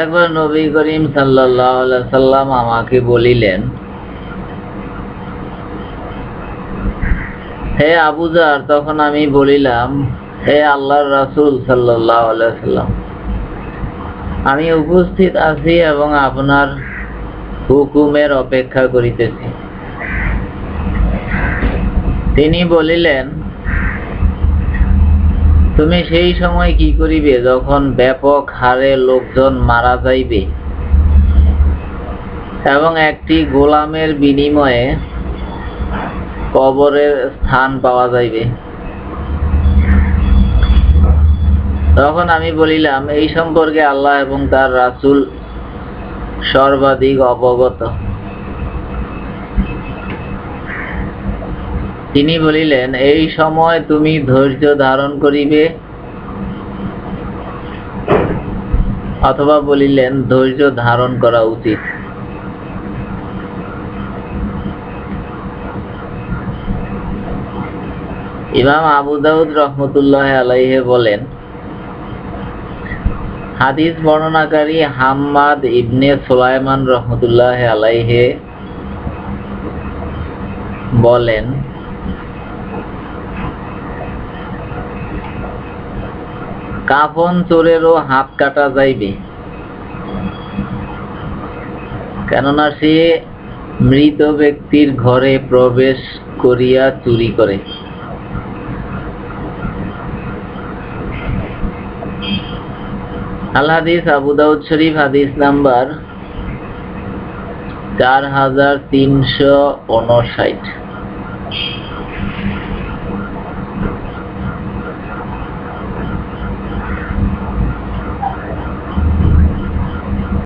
একবার নবী করিম সাল্লাম আমাকে বলিলেন, হে আবুজার তখন আমি বলিলাম, হে আল্লাহর রাসূল সাল্লাম, আমি উপস্থিত আছি এবং আপনার হুকুমের অপেক্ষা করিতেছি। তিনি বলিলেন তুমি সেই সময় কি করিবে যখন ব্যাপক হারে লোকজন মারা যাইবে? এবং একটি গোলামের বিনিময়ে কবরের স্থান পাওয়া যাইবে। তখন আমি বলিলাম, এই সম্পর্কে আল্লাহ এবং তার রাসূল সর্বাধিক অবগত। তিনি বলিলেন, এই সময় তুমি ধৈর্য ধারণ করিবে? অথবা বলিলেন, ধৈর্য ধারণ করা উচিত। ইমাম আবু দাউদ রহমতুল্লাহ আলাইহে বলেন, হাদিস বর্ণনাকারী হাম্মাদ ইবনে সোলাইমান রহমতুল্লাহ আলাইহে বলেন কাফন চোরেরও হাত কাটা যাইবে। কেননা সে মৃত ব্যক্তির ঘরে প্রবেশ করিয়া চুরি করে। আল হাদিস আবু দাউদ শরীফ হাদিস নাম্বার চার হাজার তিনশো উনষাট।